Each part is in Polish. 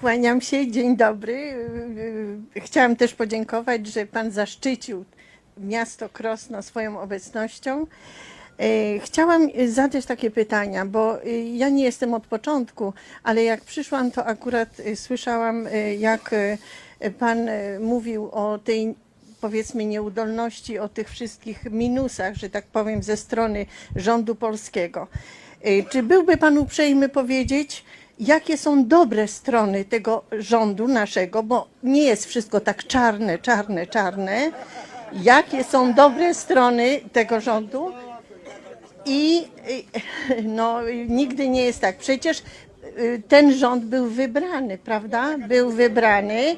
Kłaniam się, dzień dobry. Chciałam też podziękować, że Pan zaszczycił miasto Krosno swoją obecnością. Chciałam zadać takie pytania, bo ja nie jestem od początku, ale jak przyszłam, to akurat słyszałam, jak Pan mówił o tej powiedzmy nieudolności, o tych wszystkich minusach, że tak powiem, ze strony rządu polskiego. Czy byłby Pan uprzejmy powiedzieć, jakie są dobre strony tego rządu naszego, bo nie jest wszystko tak czarne, czarne, czarne. Jakie są dobre strony tego rządu? I y, no, nigdy nie jest tak. Przecież y, ten rząd był wybrany, prawda? Był wybrany.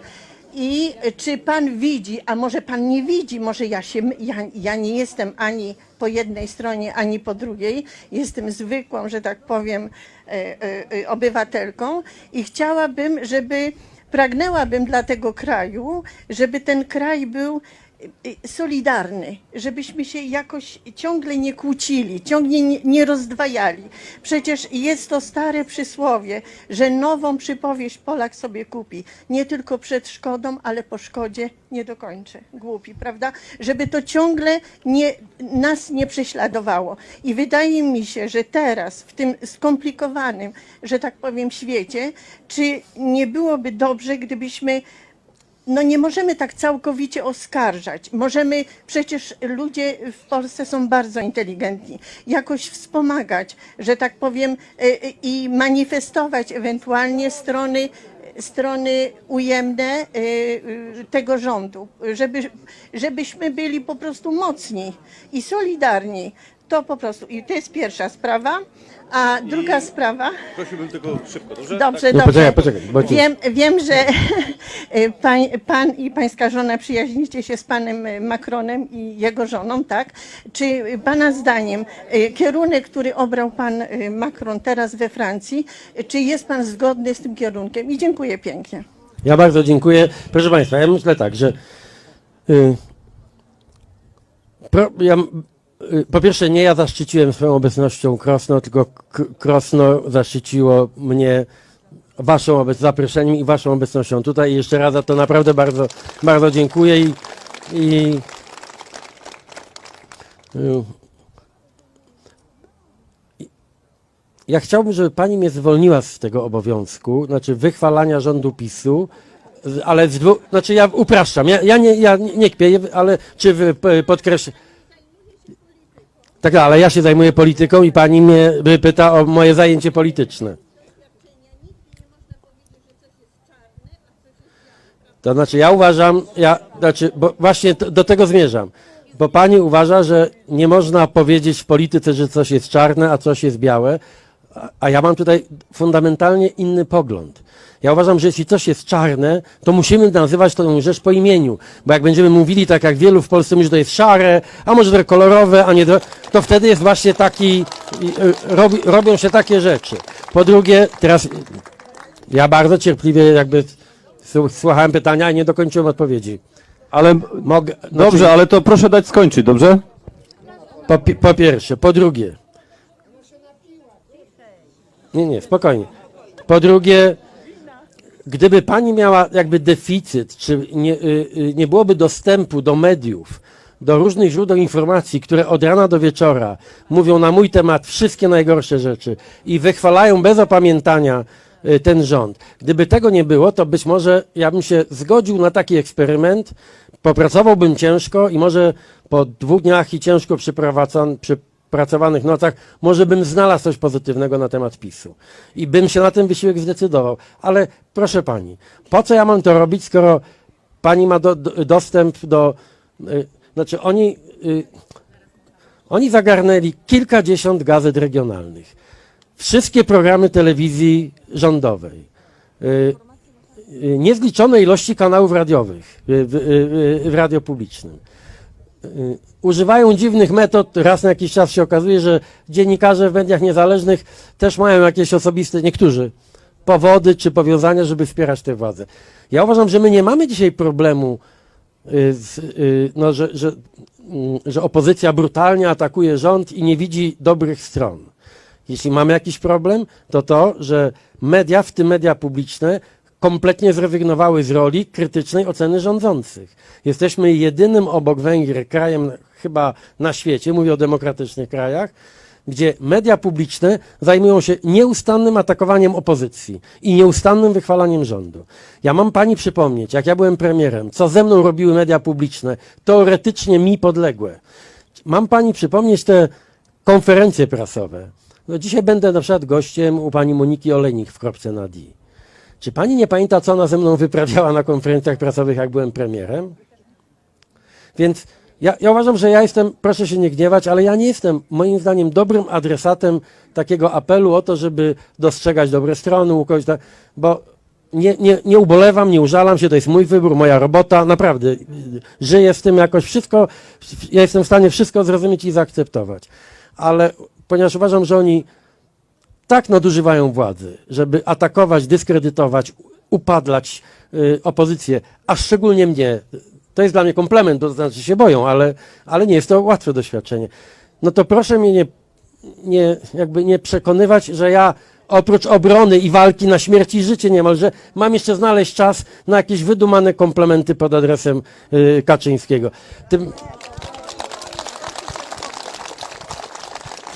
I czy pan widzi, a może pan nie widzi, może ja się, ja, ja nie jestem ani po jednej stronie, ani po drugiej, jestem zwykłą, że tak powiem, e, e, e, obywatelką i chciałabym, żeby, pragnęłabym dla tego kraju, żeby ten kraj był solidarny, żebyśmy się jakoś ciągle nie kłócili, ciągle nie, rozdwajali. Przecież jest to stare przysłowie, że nową przypowieść Polak sobie kupi. Nie tylko przed szkodą, ale po szkodzie nie dokończy. Głupi, prawda? Żeby to ciągle nie, nas nie prześladowało. I wydaje mi się, że teraz w tym skomplikowanym, że tak powiem, świecie, czy nie byłoby dobrze, gdybyśmy no nie możemy tak całkowicie oskarżać. Możemy, przecież ludzie w Polsce są bardzo inteligentni, jakoś wspomagać, że tak powiem, e, e, i manifestować ewentualnie strony, strony ujemne e, tego rządu, żeby, żebyśmy byli po prostu mocni i solidarni. To po prostu, i to jest pierwsza sprawa. A druga sprawa, Prosiłbym tylko szybko, dobrze? Dobrze, Tak. dobrze. No poczekaj, poczekaj, bo ci- Wiem, wiem, że pan, pan i pańska żona przyjaźnicie się z panem Macronem i jego żoną, tak? Czy pana zdaniem e, kierunek, który obrał pan e, Macron teraz we Francji, czy jest pan zgodny z tym kierunkiem? I dziękuję pięknie. Ja bardzo dziękuję. Proszę Państwa, ja myślę tak, że y, pro, ja, po pierwsze nie ja zaszczyciłem swoją obecnością Krosno, tylko Krosno zaszczyciło mnie Waszą obec, zaproszeniem i Waszą obecnością tutaj. I jeszcze raz za to naprawdę bardzo, bardzo dziękuję i, i y, Ja chciałbym, żeby pani mnie zwolniła z tego obowiązku, znaczy wychwalania rządu PiSu, ale z dwu, znaczy ja upraszczam, ja, ja, nie, ja nie kpię, ale czy wy p- podkreśl... Tak, ale ja się zajmuję polityką i pani mnie pyta o moje zajęcie polityczne. To znaczy ja uważam, ja, znaczy, bo właśnie do tego zmierzam. Bo pani uważa, że nie można powiedzieć w polityce, że coś jest czarne, a coś jest białe, a, ja mam tutaj fundamentalnie inny pogląd. Ja uważam, że jeśli coś jest czarne, to musimy nazywać tą rzecz po imieniu. Bo jak będziemy mówili tak jak wielu w Polsce mówi, że to jest szare, a może to kolorowe, a nie to, wtedy jest właśnie taki, y, robi, robią się takie rzeczy. Po drugie, teraz ja bardzo cierpliwie jakby słu- słuchałem pytania i nie dokończyłem odpowiedzi. Ale Mogę, dobrze, znaczy, ale to proszę dać skończyć, dobrze? po, po pierwsze. Po drugie. Nie, nie, spokojnie. Po drugie, gdyby pani miała jakby deficyt, czy nie, y, y, nie byłoby dostępu do mediów, do różnych źródeł informacji, które od rana do wieczora mówią na mój temat wszystkie najgorsze rzeczy i wychwalają bez opamiętania y, ten rząd. Gdyby tego nie było, to być może ja bym się zgodził na taki eksperyment, popracowałbym ciężko i może po dwóch dniach i ciężko przyprawacan- przypracowanych nocach, może bym znalazł coś pozytywnego na temat PiSu. I bym się na ten wysiłek zdecydował. Ale proszę pani, po co ja mam to robić, skoro pani ma do, do, dostęp do. Y, znaczy, oni. Y, oni zagarnęli kilkadziesiąt gazet regionalnych, wszystkie programy telewizji rządowej, y, y, niezliczone ilości kanałów radiowych y, y, w radio publicznym. Y, Używają dziwnych metod. Raz na jakiś czas się okazuje, że dziennikarze w mediach niezależnych też mają jakieś osobiste, niektórzy, powody czy powiązania, żeby wspierać tę władzę. Ja uważam, że my nie mamy dzisiaj problemu, y, z, y, no, że, że, mm, że opozycja brutalnie atakuje rząd i nie widzi dobrych stron. Jeśli mamy jakiś problem, to to, że media, w tym media publiczne, kompletnie zrezygnowały z roli krytycznej oceny rządzących. Jesteśmy jedynym obok Węgier krajem chyba na świecie, mówię o demokratycznych krajach, gdzie media publiczne zajmują się nieustannym atakowaniem opozycji i nieustannym wychwalaniem rządu. Ja mam pani przypomnieć, jak ja byłem premierem, co ze mną robiły media publiczne, teoretycznie mi podległe. Mam pani przypomnieć te konferencje prasowe. No dzisiaj będę na przykład gościem u pani Moniki Olenik w Kropce na D. Czy pani nie pamięta, co ona ze mną wyprawiała na konferencjach prasowych, jak byłem premierem? Więc ja, ja uważam, że ja jestem, proszę się nie gniewać, ale ja nie jestem moim zdaniem dobrym adresatem takiego apelu o to, żeby dostrzegać dobre strony u kogoś, tak, bo nie, nie, nie ubolewam, nie użalam się, to jest mój wybór, moja robota, naprawdę żyję z tym jakoś wszystko, ja jestem w stanie wszystko zrozumieć i zaakceptować. Ale ponieważ uważam, że oni tak nadużywają władzy, żeby atakować, dyskredytować, upadlać y, opozycję, a szczególnie mnie. To jest dla mnie komplement, to znaczy się boją, ale, ale nie jest to łatwe doświadczenie. No to proszę mnie nie, nie, jakby nie przekonywać, że ja oprócz obrony i walki na śmierć i życie niemalże mam jeszcze znaleźć czas na jakieś wydumane komplementy pod adresem y, Kaczyńskiego. Tym,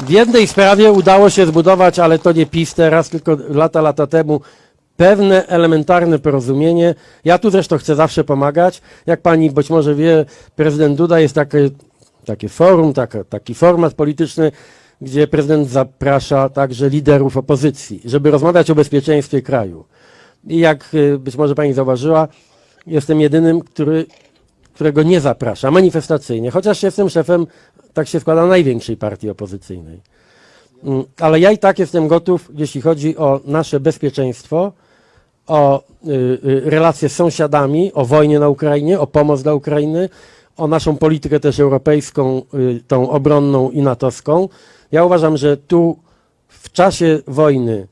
W jednej sprawie udało się zbudować, ale to nie PiS teraz, tylko lata, lata temu, pewne elementarne porozumienie. Ja tu zresztą chcę zawsze pomagać. Jak pani być może wie, prezydent Duda jest takie, takie forum, taka, taki format polityczny, gdzie prezydent zaprasza także liderów opozycji, żeby rozmawiać o bezpieczeństwie kraju. I jak y, być może pani zauważyła, jestem jedynym, który, którego nie zaprasza manifestacyjnie, chociaż jestem szefem, tak się składa, największej partii opozycyjnej. Mm, Ale ja i tak jestem gotów, jeśli chodzi o nasze bezpieczeństwo, o y, y, relacje z sąsiadami, o wojnie na Ukrainie, o pomoc dla Ukrainy, o naszą politykę też europejską, y, tą obronną i natowską. Ja uważam, że tu w czasie wojny,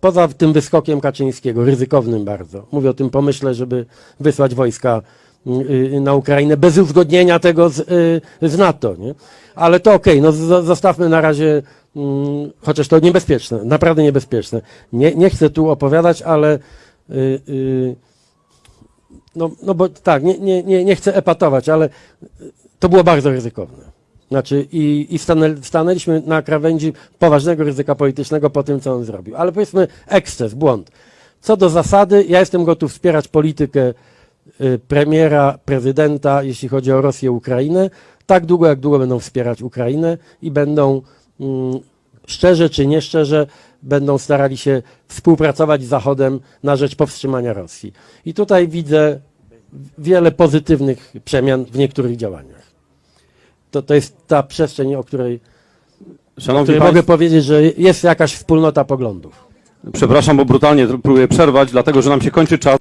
poza tym wyskokiem Kaczyńskiego, ryzykownym bardzo, mówię o tym pomyśle, żeby wysłać wojska na Ukrainę bez uzgodnienia tego z, y, z NATO, nie? Ale to okej, no z- zostawmy na razie, mm, chociaż to niebezpieczne, naprawdę niebezpieczne. Nie, nie chcę tu opowiadać, ale y, y, no, no bo tak, nie, nie, nie, nie chcę epatować, ale to było bardzo ryzykowne. Znaczy i, i stanę, stanęliśmy na krawędzi poważnego ryzyka politycznego po tym, co on zrobił. Ale powiedzmy eksces, błąd. Co do zasady, ja jestem gotów wspierać politykę y, premiera, prezydenta, jeśli chodzi o Rosję, Ukrainę, tak długo, jak długo będą wspierać Ukrainę i będą mm, szczerze czy nieszczerze będą starali się współpracować z Zachodem na rzecz powstrzymania Rosji. I tutaj widzę wiele pozytywnych przemian w niektórych działaniach. To, to jest ta przestrzeń, o której, o której Państwo, mogę powiedzieć, że jest jakaś wspólnota poglądów. przepraszam, bo brutalnie próbuję przerwać, dlatego że nam się kończy czas.